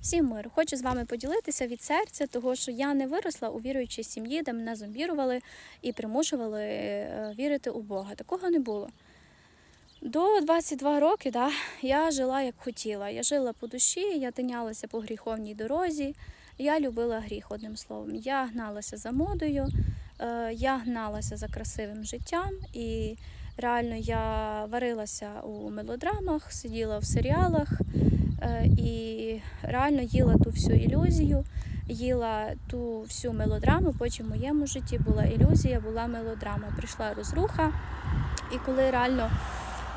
Всім миру. Хочу з вами поділитися від серця, того що я не виросла у віруючій сім'ї, де мене зомбірували і примушували е, вірити у Бога. Такого не було. До 22 роки да, я жила як хотіла. Я жила по душі, я тинялася по гріховній дорозі. Я любила гріх, одним словом. Я гналася за модою, е, я гналася за красивим життям, і реально я варилася у мелодрамах, сиділа в серіалах і реально їла ту всю ілюзію, їла ту всю мелодраму. Потім в моєму житті була ілюзія, була мелодрама. Прийшла розруха, і коли реально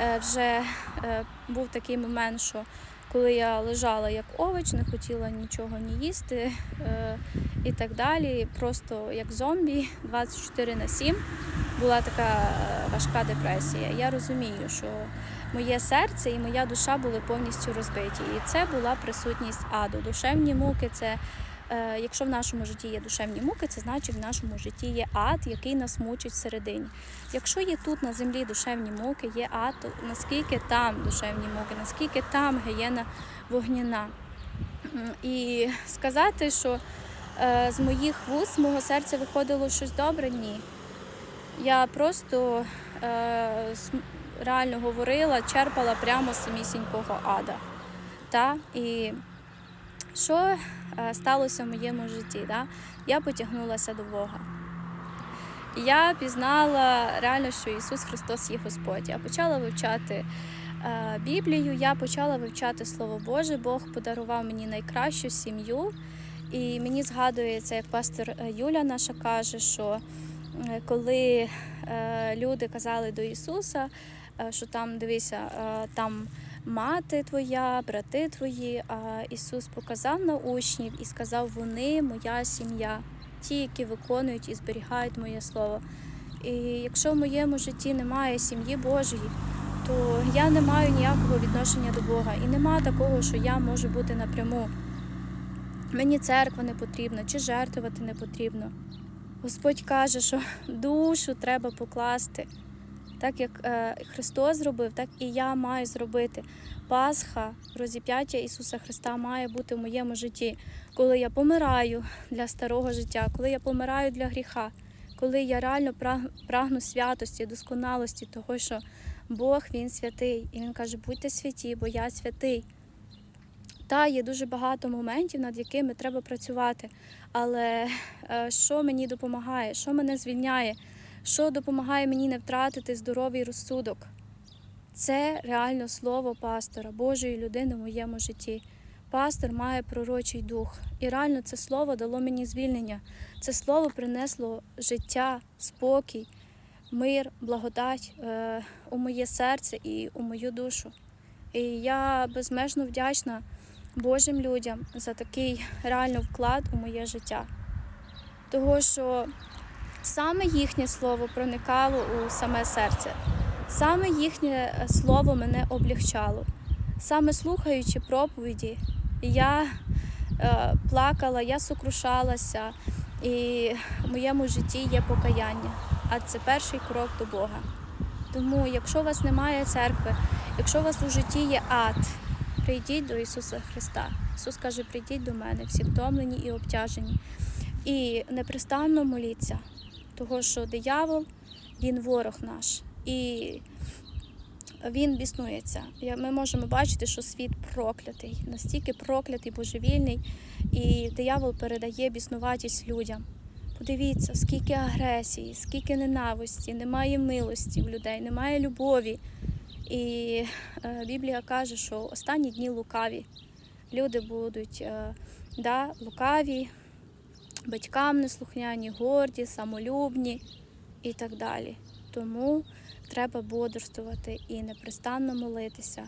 е, вже е, був такий момент, що коли я лежала як овоч, не хотіла нічого ні їсти е, і так далі, просто як зомбі 24 на 7, була така е, важка депресія. Я розумію, що моє серце і моя душа були повністю розбиті. І це була присутність аду. Душевні муки це. е, Якщо в нашому житті є душевні муки, це значить в нашому житті є ад, який нас мучить всередині. Якщо є тут на землі душевні муки, є ад, то наскільки там душевні муки, наскільки там гієна вогняна. І сказати, що е, з моїх вуст, з мого серця виходило щось добре, ні. Я просто е, реально говорила, черпала прямо самісінького ада. Та? І що е, сталося в моєму житті? Да? Я потягнулася до Бога. Я пізнала реально, що Ісус Христос є Господь. Я почала вивчати е, Біблію, я почала вивчати Слово Боже. Бог подарував мені найкращу сім'ю. І мені згадується, як пастор Юля наша каже, що коли е, люди казали до Ісуса, е, що там дивися, е, там мати твоя, брати твої, а Ісус показав на учнів і сказав: вони моя сім'я, ті, які виконують і зберігають моє слово. І якщо в моєму житті немає сім'ї Божої, то я не маю ніякого відношення до Бога. І нема такого, що я можу бути напряму. Мені церква не потрібна, чи жертвувати не потрібно. Господь каже, що душу треба покласти. Так як е, Христос зробив, так і я маю зробити. Пасха, розіп'яття Ісуса Христа має бути в моєму житті, коли я помираю для старого життя, коли я помираю для гріха, коли я реально праг- прагну святості, досконалості, того, що Бог Він святий. І Він каже, будьте святі, бо я святий. Та є дуже багато моментів, над якими треба працювати. Але е, що мені допомагає, що мене звільняє, що допомагає мені не втратити здоровий розсудок? Це реально слово пастора, Божої людини в моєму житті. Пастор має пророчий дух. І реально це слово дало мені звільнення. Це слово принесло життя, спокій, мир, благодать е, у моє серце і у мою душу. І я безмежно вдячна Божим людям за такий реально вклад у моє життя. Того, що саме їхнє слово проникало у саме серце, саме їхнє е, слово мене облегчало. Саме слухаючи проповіді, я е, плакала, я сокрушалася, і в моєму житті є покаяння. А це перший крок до Бога. Тому, якщо у вас немає церкви, якщо у вас у житті є ад, прийдіть до Ісуса Христа. Ісус каже, прийдіть до мене, всі втомлені і обтяжені. І непрестанно моліться, того що диявол, він ворог наш. І він біснується. Ми можемо бачити, що світ проклятий, настільки проклятий, божевільний, і диявол передає біснуватість людям. Подивіться, скільки агресії, скільки ненависті, немає милості в людей, немає любові. І е, Біблія каже, що останні дні лукаві. Люди будуть е, да, лукаві, батькам неслухняні, горді, самолюбні і так далі. Тому треба бодрствувати і непрестанно молитися.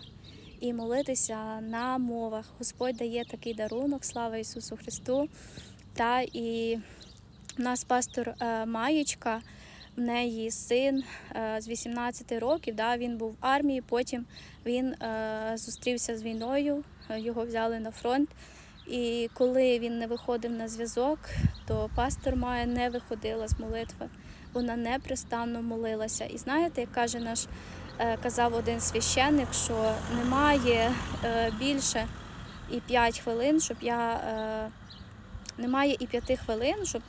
І молитися на мовах. Господь дає такий дарунок, слава Ісусу Христу. Та і в нас пастор е, Маєчка, в неї син е, з 18 років. Да, він був в армії, потім він е, зустрівся з війною, е, його взяли на фронт. І коли він не виходив на зв'язок, то пастор Майя не виходила з молитви. Вона непрестанно молилася. І знаєте, як каже наш казав один священник, що немає більше і 5 хвилин, щоб я. Немає і 5 хвилин, щоб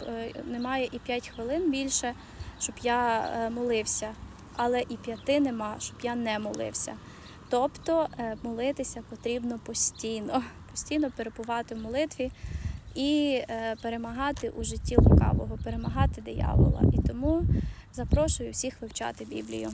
немає і 5 хвилин більше, щоб я е, молився. Але і п'яти нема, щоб я не молився. Тобто е, молитися потрібно постійно, постійно перебувати в молитві і е, перемагати у житті лукавого, перемагати диявола. І тому запрошую всіх вивчати Біблію.